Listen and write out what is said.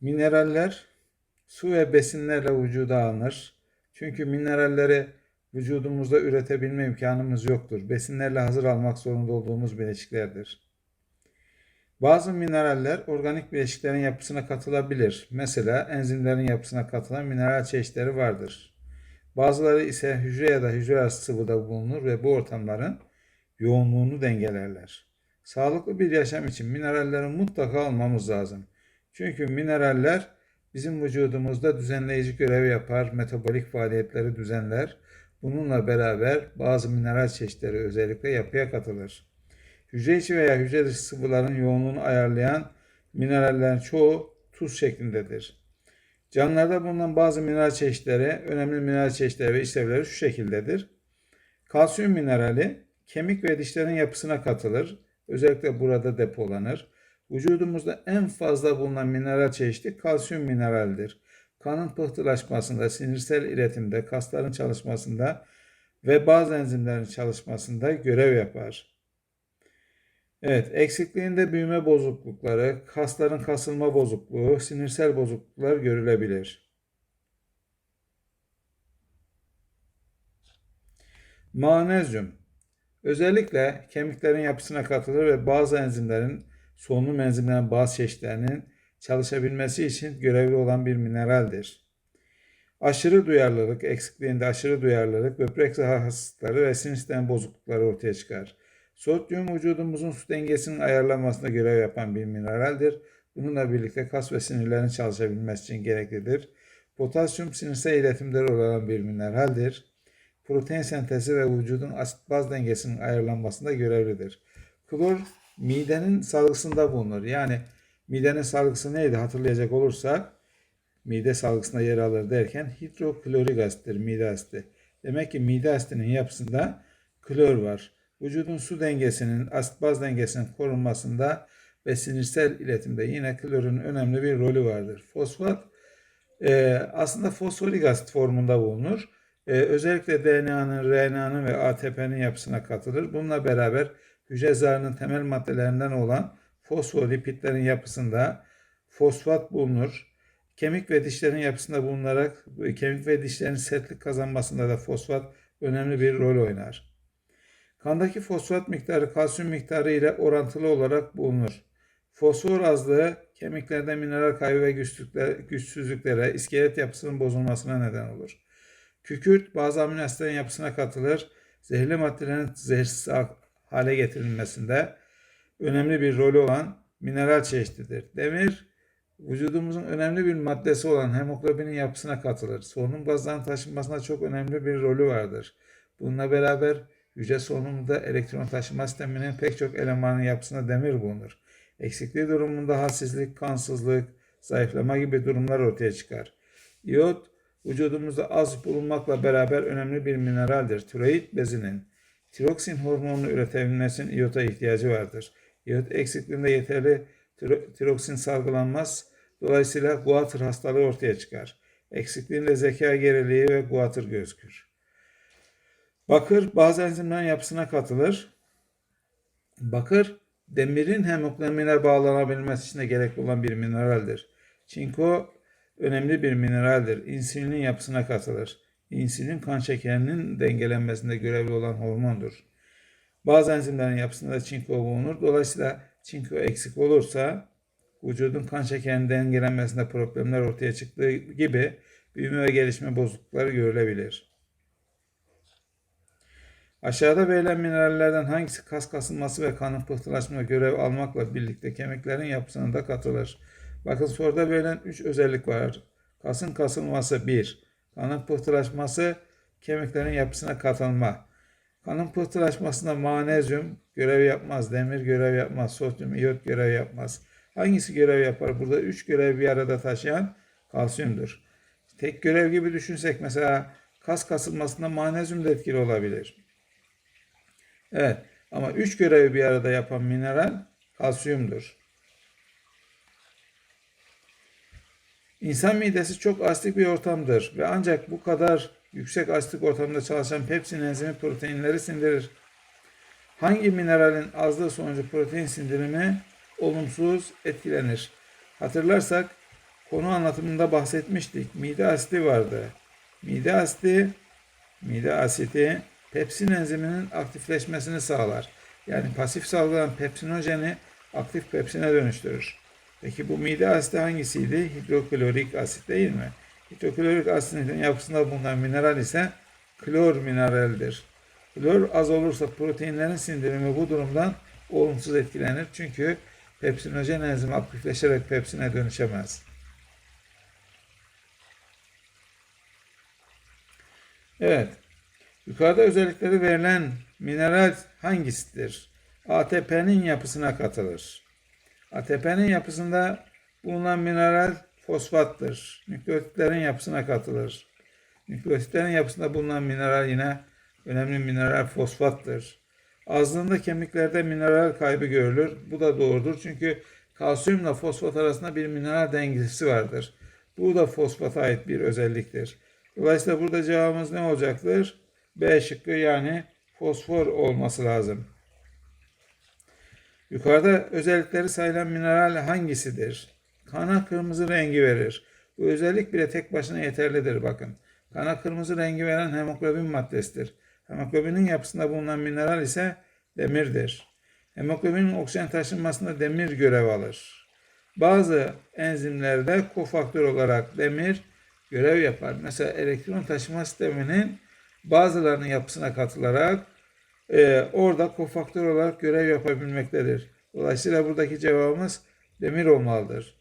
Mineraller su ve besinlerle vücuda alınır. Çünkü mineralleri vücudumuzda üretebilme imkanımız yoktur. Besinlerle hazır almak zorunda olduğumuz bileşiklerdir. Bazı mineraller organik bileşiklerin yapısına katılabilir. Mesela enzimlerin yapısına katılan mineral çeşitleri vardır. Bazıları ise hücre ya da hücre arası sıvıda bulunur ve bu ortamların yoğunluğunu dengelerler. Sağlıklı bir yaşam için mineralleri mutlaka almamız lazım. Çünkü mineraller bizim vücudumuzda düzenleyici görev yapar, metabolik faaliyetleri düzenler. Bununla beraber bazı mineral çeşitleri özellikle yapıya katılır. Hücre içi veya hücre dışı sıvıların yoğunluğunu ayarlayan minerallerin çoğu tuz şeklindedir. Canlılarda bulunan bazı mineral çeşitleri, önemli mineral çeşitleri ve işlevleri şu şekildedir. Kalsiyum minerali kemik ve dişlerin yapısına katılır. Özellikle burada depolanır. Vücudumuzda en fazla bulunan mineral çeşidi kalsiyum mineraldir. Kanın pıhtılaşmasında, sinirsel iletimde, kasların çalışmasında ve bazı enzimlerin çalışmasında görev yapar. Evet, eksikliğinde büyüme bozuklukları, kasların kasılma bozukluğu, sinirsel bozukluklar görülebilir. Magnezyum özellikle kemiklerin yapısına katılır ve bazı enzimlerin, solunum enzimlerin bazı çeşitlerinin çalışabilmesi için görevli olan bir mineraldir. Aşırı duyarlılık, eksikliğinde aşırı duyarlılık, böbrek hastalıkları ve sinir sistemi bozuklukları ortaya çıkar. Sodyum vücudumuzun su dengesinin ayarlanmasında görev yapan bir mineraldir. Bununla birlikte kas ve sinirlerin çalışabilmesi için gereklidir. Potasyum sinirsel iletimleri olan bir mineraldir. Protein sentezi ve vücudun asit baz dengesinin ayarlanmasında görevlidir. Klor midenin salgısında bulunur. Yani midenin salgısı neydi hatırlayacak olursak mide salgısında yer alır derken hidroklorik asittir mide asidi. Demek ki mide asidinin yapısında klor var vücudun su dengesinin, asit baz dengesinin korunmasında ve sinirsel iletimde yine klorun önemli bir rolü vardır. Fosfat e, aslında fosforik asit formunda bulunur. E, özellikle DNA'nın, RNA'nın ve ATP'nin yapısına katılır. Bununla beraber hücre zarının temel maddelerinden olan fosfolipidlerin yapısında fosfat bulunur. Kemik ve dişlerin yapısında bulunarak kemik ve dişlerin sertlik kazanmasında da fosfat önemli bir rol oynar. Kandaki fosfat miktarı kalsiyum miktarı ile orantılı olarak bulunur. Fosfor azlığı kemiklerde mineral kaybı ve güçsüzlüklere, iskelet yapısının bozulmasına neden olur. Kükürt bazı amino asitlerin yapısına katılır. Zehirli maddelerin zehirsiz hale getirilmesinde önemli bir rolü olan mineral çeşididir. Demir vücudumuzun önemli bir maddesi olan hemoglobinin yapısına katılır. Solunum gazlarının taşınmasında çok önemli bir rolü vardır. Bununla beraber Hücre solunumunda elektron taşıma sisteminin pek çok elemanın yapısında demir bulunur. Eksikliği durumunda halsizlik, kansızlık, zayıflama gibi durumlar ortaya çıkar. İyot, vücudumuzda az bulunmakla beraber önemli bir mineraldir. Tiroid bezinin tiroksin hormonunu üretebilmesinin iyota ihtiyacı vardır. İyot eksikliğinde yeterli tiroksin salgılanmaz. Dolayısıyla guatr hastalığı ortaya çıkar. Eksikliğinde zeka geriliği ve guatr gözükür. Bakır bazı enzimlerin yapısına katılır. Bakır demirin hemoglobine bağlanabilmesi için de gerekli olan bir mineraldir. Çinko önemli bir mineraldir. İnsülinin yapısına katılır. İnsülin kan şekerinin dengelenmesinde görevli olan hormondur. Bazı enzimlerin yapısında çinko bulunur. Dolayısıyla çinko eksik olursa vücudun kan şekerinin dengelenmesinde problemler ortaya çıktığı gibi büyüme ve gelişme bozuklukları görülebilir. Aşağıda verilen minerallerden hangisi kas kasılması ve kanın pıhtılaşma görev almakla birlikte kemiklerin yapısına da katılır? Bakın soruda verilen 3 özellik var. Kasın kasılması 1. Kanın pıhtılaşması kemiklerin yapısına katılma. Kanın pıhtılaşmasında magnezyum görev yapmaz, demir görev yapmaz, sodyum, iyot görev yapmaz. Hangisi görev yapar? Burada 3 görev bir arada taşıyan kalsiyumdur. Tek görev gibi düşünsek mesela kas kasılmasında magnezyum da etkili olabilir. Evet ama üç görevi bir arada yapan mineral kalsiyumdur. İnsan midesi çok asitik bir ortamdır ve ancak bu kadar yüksek asitik ortamda çalışan pepsin enzimi proteinleri sindirir. Hangi mineralin azlığı sonucu protein sindirimi olumsuz etkilenir? Hatırlarsak konu anlatımında bahsetmiştik. Mide asidi vardı. Mide asidi, mide asidi pepsin enziminin aktifleşmesini sağlar. Yani pasif salgılanan pepsinojeni aktif pepsine dönüştürür. Peki bu mide asidi hangisiydi? Hidroklorik asit değil mi? Hidroklorik asitin yapısında bulunan mineral ise klor mineraldir. Klor az olursa proteinlerin sindirimi bu durumdan olumsuz etkilenir. Çünkü pepsinojen enzimi aktifleşerek pepsine dönüşemez. Evet. Yukarıda özellikleri verilen mineral hangisidir? ATP'nin yapısına katılır. ATP'nin yapısında bulunan mineral fosfattır. Nükleotitlerin yapısına katılır. Nükleotitlerin yapısında bulunan mineral yine önemli mineral fosfattır. Azlığında kemiklerde mineral kaybı görülür. Bu da doğrudur çünkü kalsiyumla fosfat arasında bir mineral dengesi vardır. Bu da fosfata ait bir özelliktir. Dolayısıyla burada cevabımız ne olacaktır? B şıkkı yani fosfor olması lazım. Yukarıda özellikleri sayılan mineral hangisidir? Kana kırmızı rengi verir. Bu özellik bile tek başına yeterlidir bakın. Kana kırmızı rengi veren hemoglobin maddesidir. Hemoglobinin yapısında bulunan mineral ise demirdir. Hemoglobinin oksijen taşınmasında demir görev alır. Bazı enzimlerde kofaktör olarak demir görev yapar. Mesela elektron taşıma sisteminin bazılarının yapısına katılarak e, orada kofaktör olarak görev yapabilmektedir. Dolayısıyla buradaki cevabımız demir olmalıdır.